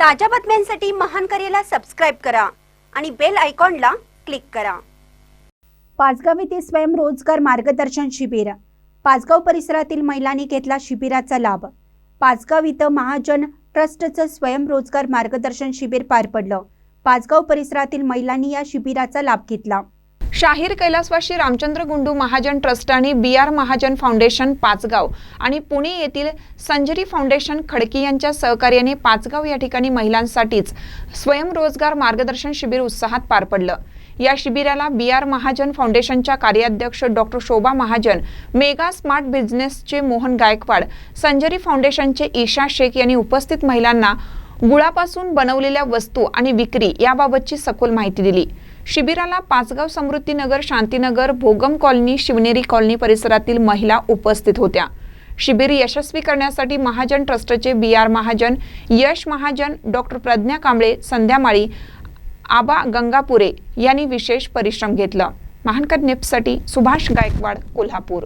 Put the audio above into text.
ताज्या बातम्यांसाठी महान करेला सबस्क्राईब करा आणि बेल आयकॉनला क्लिक करा. पाचगाव येथे स्वयंरोजगार मार्गदर्शन शिबिर. पाचगाव परिसरातील महिलांनी घेतला शिबिराचा लाभ. पाचगाव इथं महाजन ट्रस्टचं स्वयंरोजगार मार्गदर्शन शिबिर पार पडलं. पाचगाव परिसरातील महिलांनी या शिबिराचा लाभ घेतला. शाहीर कैलासवाशी रामचंद्र गुंडू महाजन ट्रस्ट आणि B R Mahajan foundation Pachgaon आणि पुणे येथील संजरी फाउंडेशन खडकी यांच्या सहकार्याने पाचगाव या ठिकाणी महिलांसाठीच स्वयंरोजगार मार्गदर्शन शिबिर उत्साहात पार पडलं. या शिबिराला बी आर महाजन फाउंडेशनच्या कार्याध्यक्ष doctor Shobha Mahajan mega smart बिझनेसचे Mohan Gaikwad Sanjari फाउंडेशनचे ईशा शेख यांनी उपस्थित महिलांना गुळापासून बनवलेल्या वस्तू आणि विक्री याबाबतची सखोल माहिती दिली. शिबिराला पाचगाव समृद्धीनगर शांतीनगर भोगम कॉलनी शिवनेरी कॉलनी परिसरातील महिला उपस्थित होत्या. शिबिर यशस्वी करण्यासाठी महाजन ट्रस्टचे B R Mahajan Yash Mahajan doctor Pradnya Kamble Sandhyamali Aba Gangapure यांनी विशेष परिश्रम घेतला. महानकर निप्ससाठी सुभाष गायकवाड कोल्हापूर.